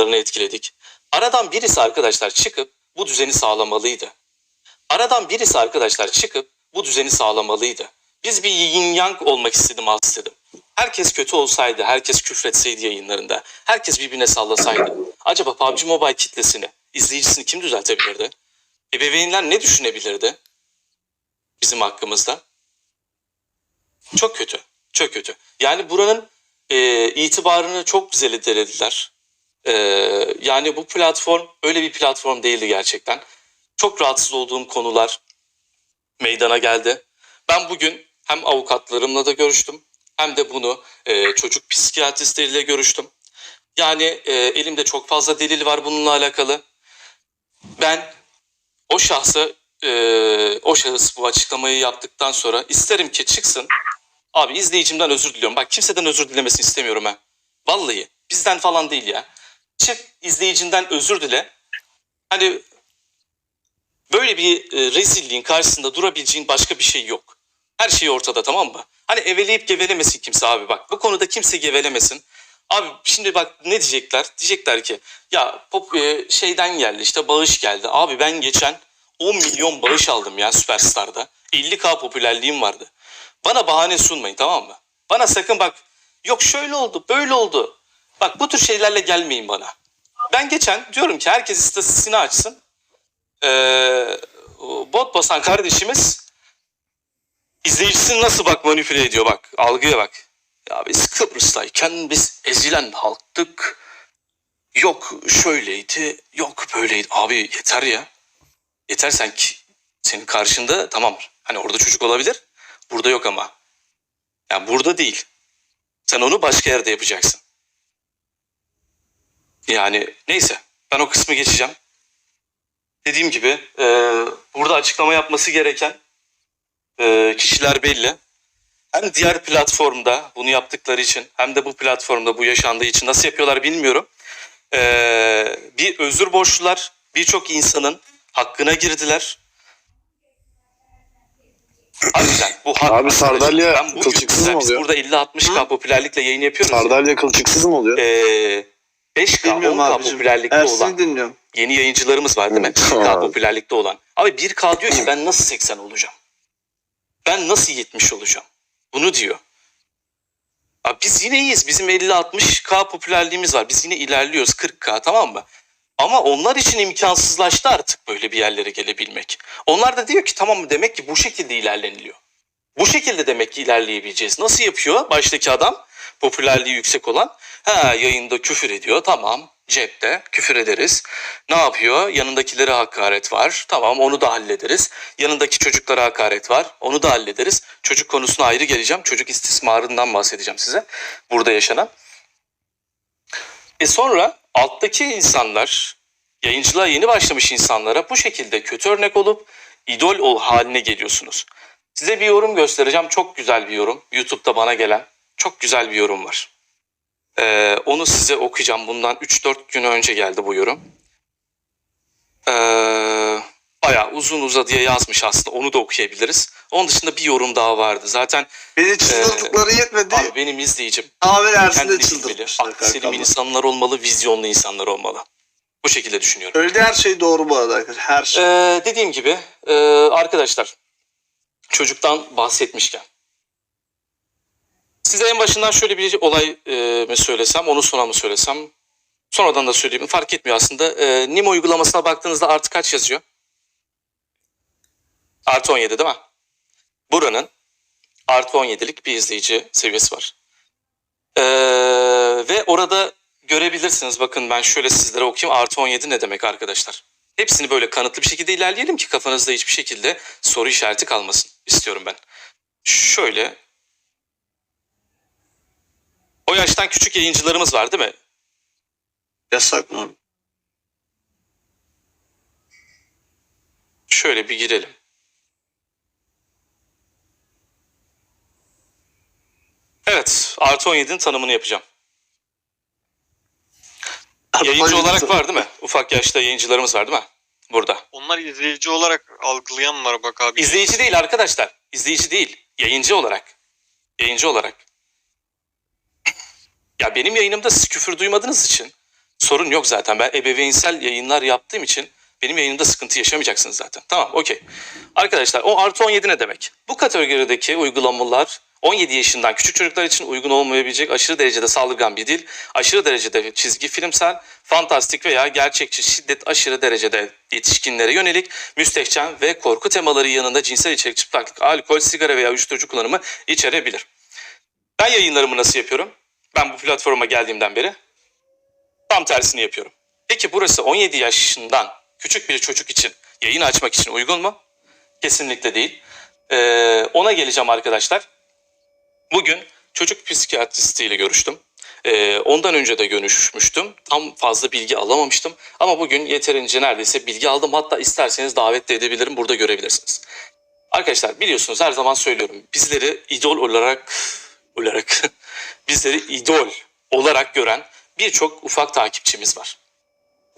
yayınlarını etkiledik. Aradan birisi arkadaşlar çıkıp bu düzeni sağlamalıydı. Aradan birisi arkadaşlar çıkıp bu düzeni sağlamalıydı. Biz bir yin yang olmak istedim istedim. Herkes kötü olsaydı, herkes küfretseydi yayınlarında, herkes birbirine sallasaydı. Acaba PUBG Mobile kitlesini, izleyicisini kim düzeltebilirdi? Ebeveynler ne düşünebilirdi bizim hakkımızda? Çok kötü, çok kötü. Yani buranın e, itibarını çok zedelediler. E, yani bu platform öyle bir platform değildi gerçekten. Çok rahatsız olduğum konular meydana geldi. Ben bugün hem avukatlarımla da görüştüm hem de bunu e, çocuk psikiyatristleriyle görüştüm. Yani e, elimde çok fazla delil var bununla alakalı. Ben o şahsı e, o şahıs bu açıklamayı yaptıktan sonra isterim ki çıksın. Abi izleyicimden özür diliyorum. Bak kimseden özür dilemesini istemiyorum ha. Vallahi bizden falan değil ya. Çık izleyicinden özür dile. Hani böyle bir e, rezilliğin karşısında durabileceğin başka bir şey yok. Her şey ortada tamam mı? Hani eveleyip gevelemesin kimse abi bak. Bu konuda kimse gevelemesin. Abi şimdi bak ne diyecekler? Diyecekler ki ya pop e, şeyden geldi işte bağış geldi. Abi ben geçen 10 milyon bağış aldım ya Süperstar'da. 50k popülerliğim vardı. Bana bahane sunmayın tamam mı? Bana sakın bak yok şöyle oldu böyle oldu. Bak bu tür şeylerle gelmeyin bana. Ben geçen diyorum ki herkes istatistiğini açsın. Ee, bot basan kardeşimiz izleyicisini nasıl bak manipüle ediyor bak algıya bak. Ya biz Kıbrıs'tayken biz ezilen halktık. Yok şöyleydi, yok böyleydi. Abi yeter ya. Yeter sen ki senin karşında tamam. Hani orada çocuk olabilir. Burada yok ama. Yani burada değil. Sen onu başka yerde yapacaksın. Yani neyse ben o kısmı geçeceğim. Dediğim gibi e, burada açıklama yapması gereken e, kişiler belli. Hem diğer platformda bunu yaptıkları için hem de bu platformda bu yaşandığı için nasıl yapıyorlar bilmiyorum. E, bir özür borçlular. Birçok insanın hakkına girdiler. Harbiden bu hak. Abi. Sardalya ben bugün kılçıksız mı biz oluyor? burada 50-60k popülerlikle yayın yapıyoruz. ya. Sardalya kılçıksız mı oluyor? Ee, 5K, Bilmiyorum 10K abicim. popülerlikte Ersin'i olan dinliyorum. yeni yayıncılarımız var değil mi? 1K Tamam. popülerlikte olan. Abi 1K diyor ki ben nasıl 80 olacağım? Ben nasıl 70 olacağım? Bunu diyor. Abi biz yine iyiyiz. Bizim 50-60K popülerliğimiz var. Biz yine ilerliyoruz 40K tamam mı? Ama onlar için imkansızlaştı artık böyle bir yerlere gelebilmek. Onlar da diyor ki tamam demek ki bu şekilde ilerleniliyor. Bu şekilde demek ki ilerleyebileceğiz. Nasıl yapıyor baştaki adam? Popülerliği yüksek olan. Ha yayında küfür ediyor. Tamam cepte küfür ederiz. Ne yapıyor? Yanındakilere hakaret var. Tamam onu da hallederiz. Yanındaki çocuklara hakaret var. Onu da hallederiz. Çocuk konusuna ayrı geleceğim. Çocuk istismarından bahsedeceğim size. Burada yaşanan. E sonra alttaki insanlar, yayıncılığa yeni başlamış insanlara bu şekilde kötü örnek olup idol ol haline geliyorsunuz. Size bir yorum göstereceğim. Çok güzel bir yorum. YouTube'da bana gelen çok güzel bir yorum var. Ee, onu size okuyacağım. Bundan 3-4 gün önce geldi bu yorum. Ee, bayağı uzun uzadıya yazmış aslında. Onu da okuyabiliriz. Onun dışında bir yorum daha vardı. Zaten Beni çıldırdıkları yetmedi. abi benim izleyicim Abi Ersin de kendini bilmeli. çıldırtmışlar Aklı selim insanlar olmalı, vizyonlu insanlar olmalı. Bu şekilde düşünüyorum. Öyle her şey doğru bu arada arkadaşlar. Her şey. Ee, dediğim gibi e, arkadaşlar çocuktan bahsetmişken size en başından şöyle bir olay e, mi söylesem onu sonra mı söylesem sonradan da söyleyeyim fark etmiyor aslında. E, Nimo uygulamasına baktığınızda artı kaç yazıyor? Artı 17 değil mi? Buranın artı 17'lik bir izleyici seviyesi var. Ee, ve orada görebilirsiniz. Bakın ben şöyle sizlere okuyayım. Artı 17 ne demek arkadaşlar? Hepsini böyle kanıtlı bir şekilde ilerleyelim ki kafanızda hiçbir şekilde soru işareti kalmasın istiyorum ben. Şöyle. O yaştan küçük yayıncılarımız var değil mi? Yasak mı? Şöyle bir girelim. Evet, artı 17'nin tanımını yapacağım. Yayıncı olarak var değil mi? Ufak yaşta yayıncılarımız var değil mi? Burada. Onlar izleyici olarak algılayan var bak abi. İzleyici değil arkadaşlar. İzleyici değil. Yayıncı olarak. Yayıncı olarak. Ya benim yayınımda siz küfür duymadığınız için Sorun yok zaten. Ben ebeveynsel yayınlar yaptığım için benim yayınımda sıkıntı yaşamayacaksınız zaten. Tamam okey. Arkadaşlar o artı 17 ne demek? Bu kategorideki uygulamalar 17 yaşından küçük çocuklar için uygun olmayabilecek aşırı derecede saldırgan bir dil, aşırı derecede çizgi filmsel, fantastik veya gerçekçi şiddet aşırı derecede yetişkinlere yönelik müstehcen ve korku temaları yanında cinsel içerik, çıplaklık, alkol, sigara veya uyuşturucu kullanımı içerebilir. Ben yayınlarımı nasıl yapıyorum? Ben bu platforma geldiğimden beri tam tersini yapıyorum. Peki burası 17 yaşından küçük bir çocuk için yayın açmak için uygun mu? Kesinlikle değil. Ee, ona geleceğim arkadaşlar. Bugün çocuk psikiyatristiyle görüştüm. Ee, ondan önce de görüşmüştüm. Tam fazla bilgi alamamıştım. Ama bugün yeterince neredeyse bilgi aldım. Hatta isterseniz davet de edebilirim. Burada görebilirsiniz. Arkadaşlar biliyorsunuz her zaman söylüyorum. Bizleri idol olarak olarak bizleri idol olarak gören birçok ufak takipçimiz var.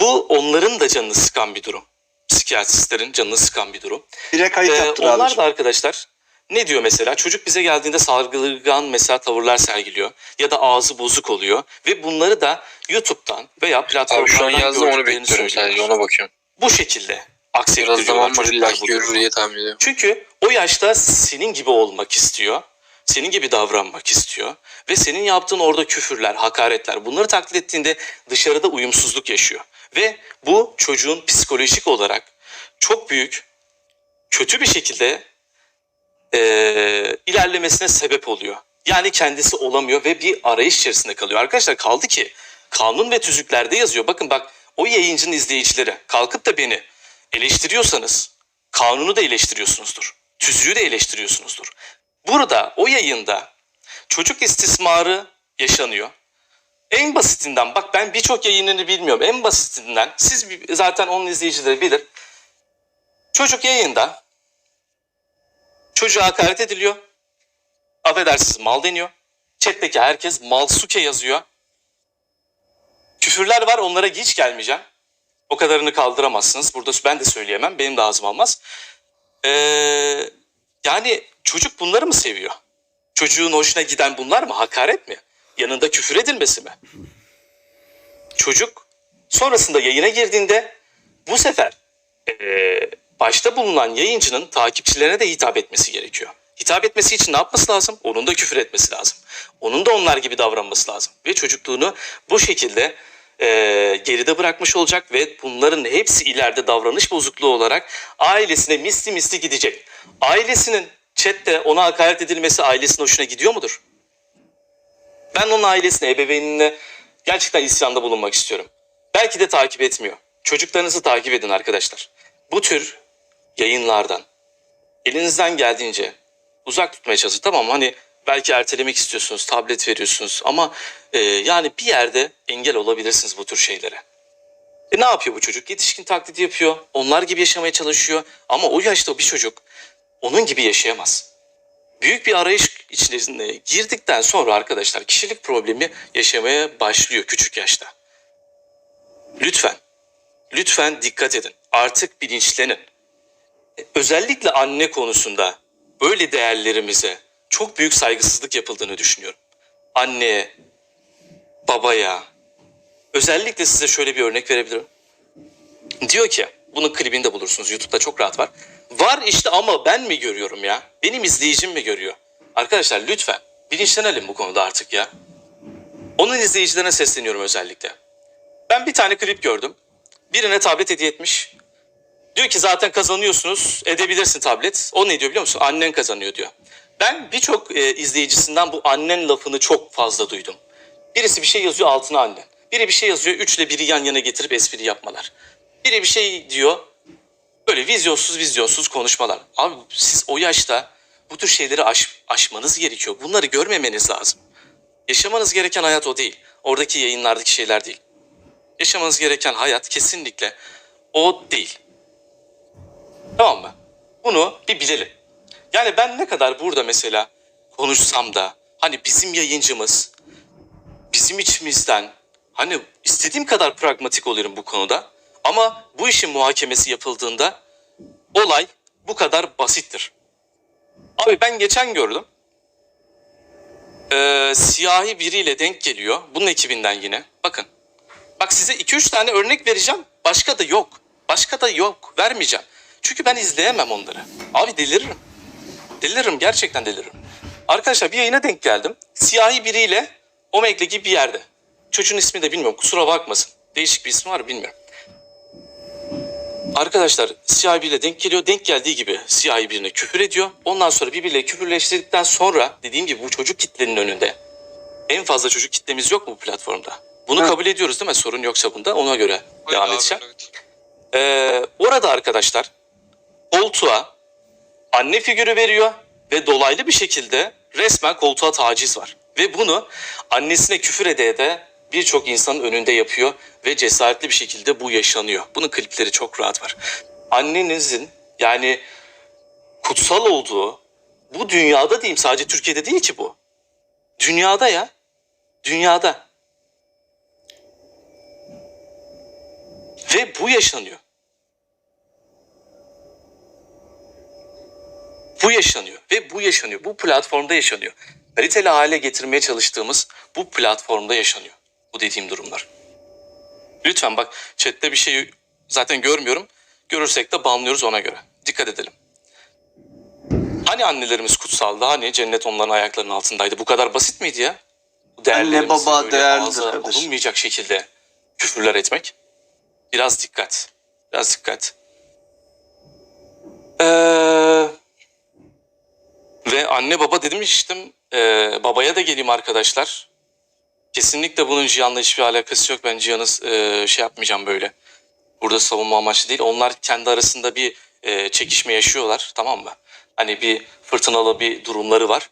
Bu onların da canını sıkan bir durum. Psikiyatristlerin canını sıkan bir durum. Bire kayıt Ee, onlar da arkadaşlar ne diyor mesela? Çocuk bize geldiğinde saldırgan mesela tavırlar sergiliyor ya da ağzı bozuk oluyor ve bunları da YouTube'dan veya Abi platformlardan şu an yazdım onu bekliyorum sadece ona bakıyorum. Bu şekilde Biraz aksettiriyorlar zaman var illa görür diye tahmin ediyorum. Çünkü o yaşta senin gibi olmak istiyor. Senin gibi davranmak istiyor. Ve senin yaptığın orada küfürler, hakaretler bunları taklit ettiğinde dışarıda uyumsuzluk yaşıyor. Ve bu çocuğun psikolojik olarak çok büyük, kötü bir şekilde eee, ilerlemesine sebep oluyor. Yani kendisi olamıyor ve bir arayış içerisinde kalıyor. Arkadaşlar kaldı ki kanun ve tüzüklerde yazıyor. Bakın bak o yayıncının izleyicileri kalkıp da beni eleştiriyorsanız kanunu da eleştiriyorsunuzdur. Tüzüğü de eleştiriyorsunuzdur. Burada o yayında çocuk istismarı yaşanıyor. En basitinden bak ben birçok yayınını bilmiyorum. En basitinden siz zaten onun izleyicileri bilir. Çocuk yayında çocuğa hakaret ediliyor. Affedersiniz mal deniyor. Chat'teki herkes malsuke yazıyor. Küfürler var onlara hiç gelmeyeceğim. O kadarını kaldıramazsınız. Burada ben de söyleyemem. Benim de ağzım almaz. Ee, yani çocuk bunları mı seviyor? Çocuğun hoşuna giden bunlar mı? Hakaret mi? Yanında küfür edilmesi mi? Çocuk sonrasında yayına girdiğinde bu sefer ee, başta bulunan yayıncının takipçilerine de hitap etmesi gerekiyor. Hitap etmesi için ne yapması lazım? Onun da küfür etmesi lazım. Onun da onlar gibi davranması lazım. Ve çocukluğunu bu şekilde e, geride bırakmış olacak ve bunların hepsi ileride davranış bozukluğu olarak ailesine misli misli gidecek. Ailesinin chatte ona hakaret edilmesi ailesinin hoşuna gidiyor mudur? Ben onun ailesine, ebeveynine gerçekten isyanda bulunmak istiyorum. Belki de takip etmiyor. Çocuklarınızı takip edin arkadaşlar. Bu tür yayınlardan elinizden geldiğince uzak tutmaya çalışın. Tamam hani belki ertelemek istiyorsunuz, tablet veriyorsunuz ama e, yani bir yerde engel olabilirsiniz bu tür şeylere. E ne yapıyor bu çocuk? Yetişkin taklidi yapıyor. Onlar gibi yaşamaya çalışıyor. Ama o yaşta bir çocuk onun gibi yaşayamaz. Büyük bir arayış içerisine girdikten sonra arkadaşlar kişilik problemi yaşamaya başlıyor küçük yaşta. Lütfen, lütfen dikkat edin. Artık bilinçlenin. E, Özellikle anne konusunda böyle değerlerimize çok büyük saygısızlık yapıldığını düşünüyorum. Anneye, babaya, özellikle size şöyle bir örnek verebilirim. Diyor ki, bunun klibini de bulursunuz. YouTube'da çok rahat var. Var işte ama ben mi görüyorum ya? Benim izleyicim mi görüyor? Arkadaşlar lütfen bilinçlenelim bu konuda artık ya. Onun izleyicilerine sesleniyorum özellikle. Ben bir tane klip gördüm. Birine tablet hediye etmiş. Diyor ki zaten kazanıyorsunuz edebilirsin tablet. O ne diyor biliyor musun? Annen kazanıyor diyor. Ben birçok e, izleyicisinden bu annen lafını çok fazla duydum. Birisi bir şey yazıyor altına annen. Biri bir şey yazıyor üçle biri yan yana getirip espri yapmalar. Biri bir şey diyor böyle vizyonsuz vizyonsuz konuşmalar. Abi siz o yaşta bu tür şeyleri aş, aşmanız gerekiyor. Bunları görmemeniz lazım. Yaşamanız gereken hayat o değil. Oradaki yayınlardaki şeyler değil. Yaşamanız gereken hayat kesinlikle o değil. Tamam mı? Bunu bir bilelim. Yani ben ne kadar burada mesela konuşsam da hani bizim yayıncımız bizim içimizden hani istediğim kadar pragmatik olurum bu konuda ama bu işin muhakemesi yapıldığında olay bu kadar basittir. Abi ben geçen gördüm. Ee, siyahi biriyle denk geliyor. Bunun ekibinden yine. Bakın. Bak size 2-3 tane örnek vereceğim. Başka da yok. Başka da yok. Vermeyeceğim. Çünkü ben izleyemem onları. Abi deliririm. Deliririm. Gerçekten deliririm. Arkadaşlar bir yayına denk geldim. Siyahi biriyle Omegle gibi bir yerde. Çocuğun ismi de bilmiyorum. Kusura bakmasın. Değişik bir ismi var bilmiyorum. Arkadaşlar biriyle denk geliyor. Denk geldiği gibi siyahi birine küfür ediyor. Ondan sonra birbiriyle küfürleştirdikten sonra dediğim gibi bu çocuk kitlenin önünde. En fazla çocuk kitlemiz yok mu bu platformda? Bunu Hı. kabul ediyoruz değil mi? Sorun yoksa bunda ona göre Öyle devam abi, edeceğim. evet. Ee, orada arkadaşlar koltuğa anne figürü veriyor ve dolaylı bir şekilde resmen koltuğa taciz var. Ve bunu annesine küfür ede ede birçok insanın önünde yapıyor ve cesaretli bir şekilde bu yaşanıyor. Bunun klipleri çok rahat var. Annenizin yani kutsal olduğu bu dünyada diyeyim sadece Türkiye'de değil ki bu. Dünyada ya. Dünyada. Ve bu yaşanıyor. Bu yaşanıyor ve bu yaşanıyor. Bu platformda yaşanıyor. Kaliteli hale getirmeye çalıştığımız bu platformda yaşanıyor. Bu dediğim durumlar. Lütfen bak chatte bir şey zaten görmüyorum. Görürsek de banlıyoruz ona göre. Dikkat edelim. Hani annelerimiz kutsaldı? Hani cennet onların ayaklarının altındaydı? Bu kadar basit miydi ya? Bu değerlerimizi baba böyle değerlidir ağza kardeşim. alınmayacak şekilde küfürler etmek. Biraz dikkat. Biraz dikkat. Ee, ve anne baba dedim işte ee, babaya da geleyim arkadaşlar. Kesinlikle bunun Cihan'la hiçbir alakası yok. Ben Cihan'ı ee, şey yapmayacağım böyle. Burada savunma amaçlı değil. Onlar kendi arasında bir ee, çekişme yaşıyorlar tamam mı? Hani bir fırtınalı bir durumları var.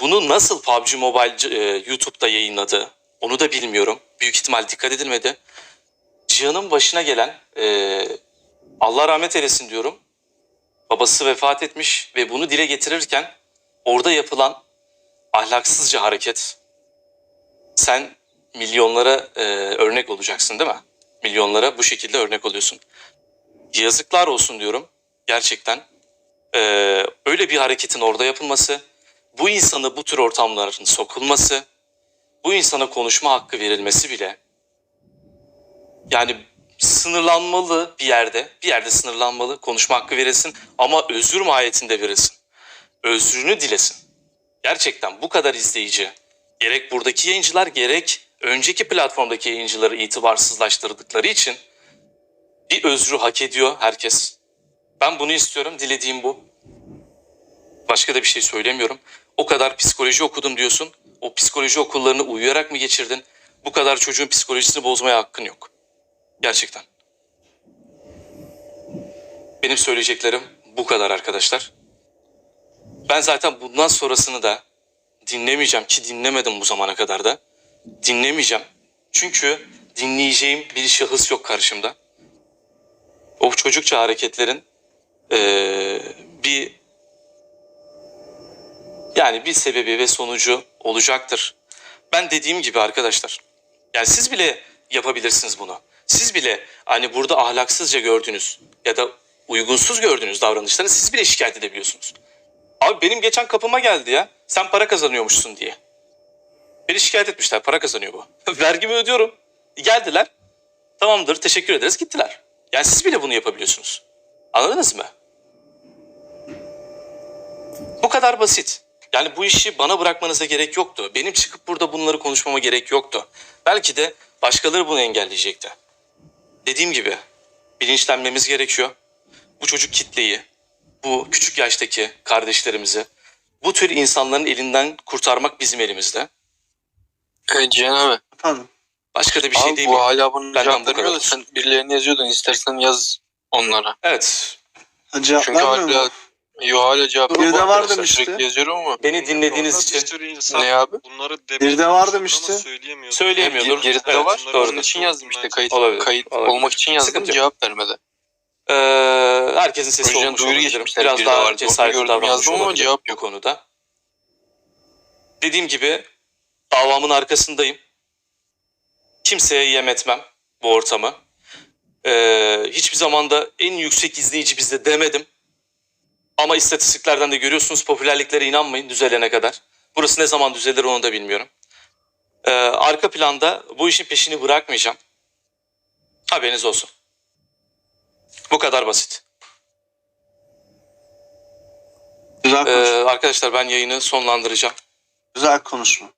Bunu nasıl PUBG Mobile ee, YouTube'da yayınladı onu da bilmiyorum. Büyük ihtimal dikkat edilmedi. Cihan'ın başına gelen ee, Allah rahmet eylesin diyorum. Babası vefat etmiş ve bunu dile getirirken orada yapılan ahlaksızca hareket sen milyonlara e, örnek olacaksın değil mi? Milyonlara bu şekilde örnek oluyorsun. Yazıklar olsun diyorum gerçekten. E, öyle bir hareketin orada yapılması, bu insanı bu tür ortamların sokulması, bu insana konuşma hakkı verilmesi bile yani sınırlanmalı bir yerde, bir yerde sınırlanmalı, konuşma hakkı verilsin ama özür mahiyetinde verilsin. Özrünü dilesin. Gerçekten bu kadar izleyici, gerek buradaki yayıncılar gerek önceki platformdaki yayıncıları itibarsızlaştırdıkları için bir özrü hak ediyor herkes. Ben bunu istiyorum, dilediğim bu. Başka da bir şey söylemiyorum. O kadar psikoloji okudum diyorsun. O psikoloji okullarını uyuyarak mı geçirdin? Bu kadar çocuğun psikolojisini bozmaya hakkın yok. Gerçekten. Benim söyleyeceklerim bu kadar arkadaşlar. Ben zaten bundan sonrasını da dinlemeyeceğim ki dinlemedim bu zamana kadar da. Dinlemeyeceğim. Çünkü dinleyeceğim bir şahıs yok karşımda. O çocukça hareketlerin eee, bir yani bir sebebi ve sonucu olacaktır. Ben dediğim gibi arkadaşlar. Yani siz bile yapabilirsiniz bunu. Siz bile hani burada ahlaksızca gördüğünüz ya da uygunsuz gördüğünüz davranışları siz bile şikayet edebiliyorsunuz. Abi benim geçen kapıma geldi ya. Sen para kazanıyormuşsun diye. Beni şikayet etmişler. Para kazanıyor bu. Vergimi ödüyorum. Geldiler. Tamamdır teşekkür ederiz gittiler. Yani siz bile bunu yapabiliyorsunuz. Anladınız mı? Bu kadar basit. Yani bu işi bana bırakmanıza gerek yoktu. Benim çıkıp burada bunları konuşmama gerek yoktu. Belki de başkaları bunu engelleyecekti. Dediğim gibi bilinçlenmemiz gerekiyor. Bu çocuk kitleyi, bu küçük yaştaki kardeşlerimizi, bu tür insanların elinden kurtarmak bizim elimizde. Evet Cihan abi. Efendim. Başka da bir şey abi değil bu mi? hala bunu Benden cevap bu vermiyor da kadar. sen birilerine yazıyordun. İstersen yaz onlara. Evet. Ha, Çünkü hala, yo, hala cevap Bir de var demişti. Sürekli yazıyorum ama. Beni dinlediğiniz için insan Ne abi? Bunları Bir de var demişti. söyleyemiyordur. Hep geride Evet, var. doğrudur. Onun için yazdım işte kayıt, Olabilir, kayıt olabilir. olmak için yazdım Sıkıntı cevap vermedi. Ee, herkesin sesi Önceden olmuş duyuru olabilir. geçmişler, Biraz daha vardı. Cesaretli davranmış yazdım ama olabilir cevap bu yok. konuda. Dediğim gibi davamın arkasındayım. Kimseye yem etmem bu ortamı. Ee, hiçbir zaman da en yüksek izleyici bizde demedim. Ama istatistiklerden de görüyorsunuz popülerliklere inanmayın düzelene kadar. Burası ne zaman düzelir onu da bilmiyorum. Ee, arka planda bu işin peşini bırakmayacağım. Haberiniz olsun. Bu kadar basit. Güzel Ee, konuşma. arkadaşlar ben yayını sonlandıracağım. Güzel konuşma.